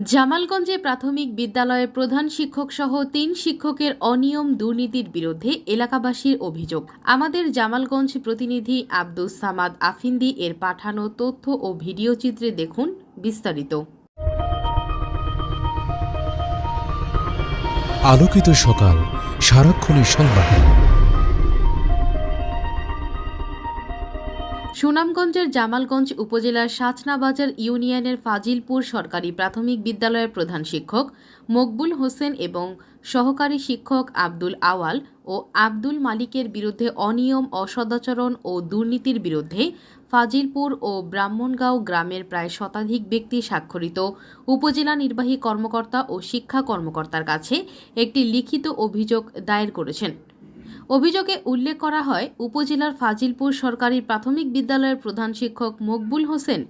জামালগঞ্জে প্রাথমিক বিদ্যালয়ের প্রধান শিক্ষক সহ তিন শিক্ষকের অনিয়ম দুর্নীতির বিরুদ্ধে এলাকাবাসীর অভিযোগ। আমাদের জামালগঞ্জ প্রতিনিধি আব্দুস সামাদ আফিন্দি এর পাঠানো তথ্য ও ভিডিও চিত্রে দেখুন বিস্তারিত। আলোকিত সকাল, সারাক্ষণের সংবাদ। সুনামগঞ্জের জামালগঞ্জ উপজেলার সাচনাবাজার ইউনিয়নের ফাজিলপুর সরকারি প্রাথমিক বিদ্যালয়ের প্রধান শিক্ষক মকবুল হোসেন এবং সহকারী শিক্ষক আব্দুল আওয়াল ও আব্দুল মালিকের বিরুদ্ধে অনিয়ম, অসদাচরণ ও দুর্নীতির বিরুদ্ধে ফাজিলপুর ও ব্রাহ্মণগাঁও গ্রামের প্রায় শতাধিক ব্যক্তি স্বাক্ষরিত। উপজেলা নির্বাহী কর্মকর্তা ও শিক্ষা কর্মকর্তার কাছে একটি লিখিত অভিযোগ দায়ের করেছেন। অভিযোগে উল্লেখ করা হয়, উপজেলার ফাজিলপুর সরকারি প্রাথমিক বিদ্যালয়ের প্রধান শিক্ষক মকবুল হোসেন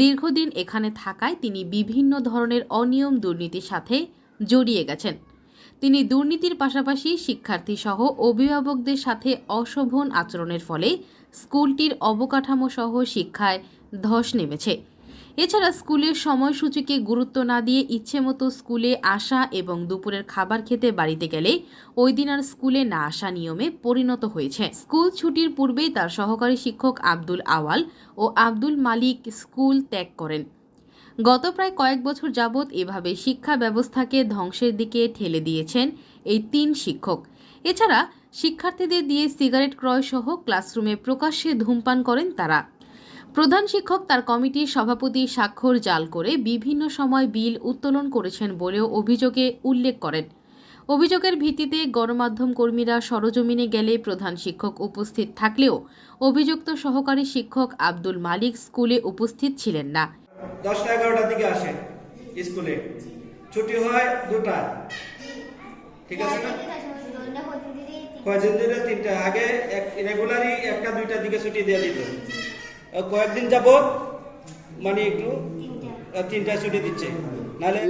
দীর্ঘদিন এখানে থাকায় তিনি বিভিন্ন ধরনের অনিয়ম দুর্নীতির সাথে জড়িয়ে গেছেন। তিনি দুর্নীতির পাশাপাশি শিক্ষার্থী সহ অভিভাবকদের সাথে অশোভন আচরণের ফলে স্কুলটির অবকাঠামো সহ শিক্ষায় ধস নেমেছে। এছাড়া স্কুলের সময়সূচিকে গুরুত্ব না দিয়ে ইচ্ছেমতো স্কুলে আসা এবং দুপুরের খাবার খেতে বাড়িতে গেলে ওই দিন আর স্কুলে না আসা নিয়মে পরিণত হয়েছে। স্কুল ছুটির পূর্বেই তার সহকারী শিক্ষক আব্দুল আওয়াল ও আব্দুল মালিক স্কুল ত্যাগ করেন। গত প্রায় কয়েক বছর যাবৎ এভাবে শিক্ষা ব্যবস্থাকে ধ্বংসের দিকে ঠেলে দিয়েছেন এই তিন শিক্ষক। এছাড়া শিক্ষার্থীদের দিয়ে সিগারেট ক্রয় সহ ক্লাসরুমে প্রকাশ্যে ধূমপান করেন তারা। প্রধান শিক্ষক তার কমিটির সভাপতি স্বাক্ষর জাল করে বিভিন্ন সময় বিল উত্তোলন করেছেন বলেও অভিযোগে উল্লেখ করেন। অভিযোগের ভিত্তিতে গণমাধ্যম কর্মীরা সরজমিনে গেলে প্রধান শিক্ষক উপস্থিত থাকলেও অভিযুক্ত সহকারী শিক্ষক আব্দুল মালিক স্কুলে উপস্থিত ছিলেন না। দশটা এগারোটার দিকে স্কুলে। ছুটি হয় দুটায়। ঠিক আছে না? দিনে তিনটা। আগে রেগুলারই একটা দিকে ছুটি দিয়ে দিত। কয়েকদিন যাবত মানে একটু আহ, তিনটায় ছুটি দিচ্ছে। নাহলে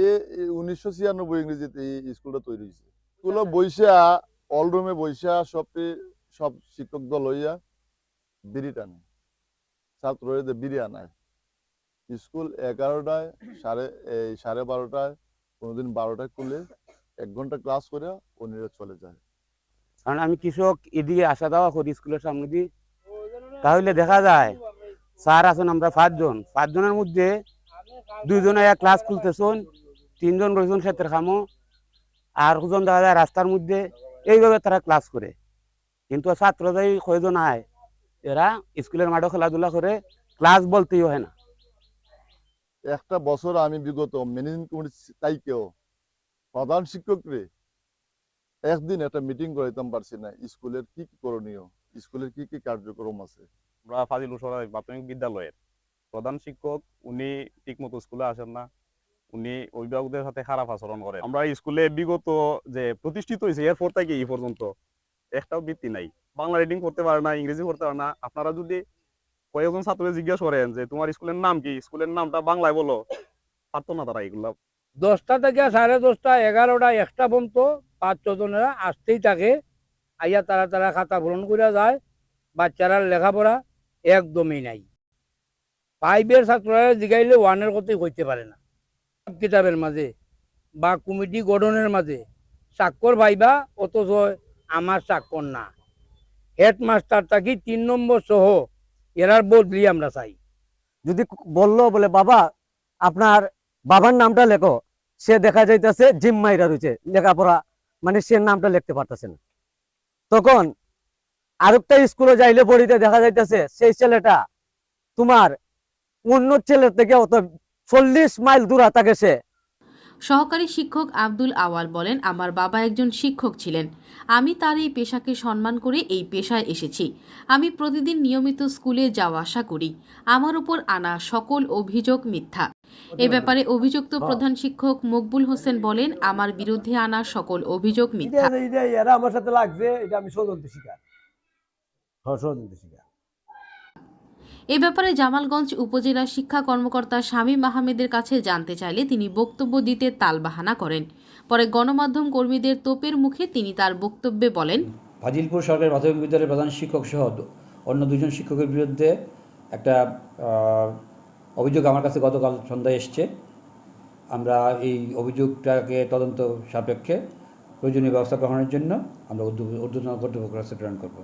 উনিশশো ছিয়ানব্বই ইংরেজিতে এই স্কুলটা তৈরি হয়েছে। স্কুলে বৈশা অলরুমে বৈশা সবটি সব শিক্ষক দল হইয়া বিড়ি টানে। ছাত্রদের বিড়ি আনায়। স্কুল এগারোটায় সাড়ে এই সাড়ে বারোটায় কোনোদিন বারোটায় খুলে এক ঘণ্টা ক্লাস করে অন্যরা চলে যায়। কারণ আমি কৃষক এদিকে আসা যাওয়া করি স্কুলের সামনে দিয়ে। তাহলে দেখা যায় স্যার আছেন আমরা পাঁচজন। পাঁচজনের মধ্যে দুইজনে এক ক্লাস খুলতেছেন, তিনজন রয়েছেন ক্ষেত্রে খামো, আর দুজন দেখা যায় রাস্তার মধ্যে, এইভাবে তারা ক্লাস করে। কিন্তু ছাত্র যাই কয়জন আয়, এরা স্কুলের মাঠে খেলাধুলা করে ক্লাস বলতেই হয় না। একটা বছর আমি বিগত ম্যানেজিং কমিটি তাইকেও প্রধান শিক্ষক রে, একদিন একটা মিটিং করে করাইতাম পারছি না স্কুলের কি কি করণীয় স্কুলের কি কি কার্যক্রম আছে। আমরা ফাজিল সরাই প্রাথমিক বিদ্যালয়ের প্রধান শিক্ষক, উনি ঠিকমতো স্কুলে আসেন না। উনি অভিভাবকদের সাথে খারাপ আচরণ করেন। আমরা স্কুলে বিগত যে প্রতিষ্ঠিত হয়েছে, এরপর থেকে এই পর্যন্ত একটাও বৃত্তি নাই। বাংলা রিডিং করতে পারে না, ইংরেজি করতে পারে না। আপনারা যদি কয়েকজন ছাত্রকে জিজ্ঞাসা করেন যে, তোমার স্কুলের নাম কি? স্কুলের নামটা বাংলায় বলো। পারতো না তারা এগুলা। দশটা থেকে সাড়ে দশটা, এগারোটা, একটা পর্যন্ত পাঁচ ছজনেরা আসতেই থাকে। আইয়া তারা তারা খাতা পূরণ করে যায়। বাচ্চারা লেখাপড়া একদমই নাই। ফাইভের ছাত্ররা জিগাইলে ওয়ানের কথাই কইতে পারে না। কিতাবের মাঝে বা কমিটি গঠনের মাঝে স্বাক্ষর ভাইবা অথচ আমার স্বাক্ষর না। হেডমাস্টার থাকি তিন নম্বর সহ এরার বদলি আমরা চাই। যদি বলল, বলে, বাবা, আপনার বাবার নামটা লেখো। সে দেখা যাইতেছে জিম মাইরা রয়েছে লেখাপড়া মানে সে নামটা লিখতে পারতেছে না। তখন আরেকটা স্কুলে যাইলে পড়িতে দেখা যাইতেছে সেই ছেলেটা তোমার অন্য ছেলের থেকে অত চল্লিশ মাইল দূর থাকে সে। সহকারী শিক্ষক আব্দুল আওয়াল বলেন আমার বাবা একজন শিক্ষক ছিলেন। আমি তার এই পেশাকে সম্মান করে এই পেশায় এসেছি। আমি প্রতিদিন নিয়মিত স্কুলে যাওয়া আসা করি। আমার উপর আনা সকল অভিযোগ মিথ্যা। এ ব্যাপারে অভিযুক্ত প্রধান শিক্ষক মকবুল হোসেন বলেন আমার বিরুদ্ধে আনা সকল অভিযোগ মিথ্যা। আমার সাথে লাগছে এটা আমি ষড়যন্ত্র শিকার। এ ব্যাপারে জামালগঞ্জ উপজেলা শিক্ষা কর্মকর্তা শামীম আহমেদের কাছে জানতে চাইলে তিনি বক্তব্য দিতে তালবাহানা করেন। পরে গণমাধ্যম কর্মীদের তোপের মুখে তিনি তার বক্তব্যে বলেন ফাজিলপুর সরকারি প্রাথমিক বিদ্যালয়ের প্রধান শিক্ষক সহ অন্য দুজন শিক্ষকের বিরুদ্ধে একটা অভিযোগ আমার কাছে গতকাল সন্ধ্যায় এসছে। আমরা এই অভিযোগটাকে তদন্ত সাপেক্ষে প্রয়োজনীয় ব্যবস্থা গ্রহণের জন্য আমরা ঊর্ধ্বতন কর্তৃপক্ষের কাছে প্রেরণ করব।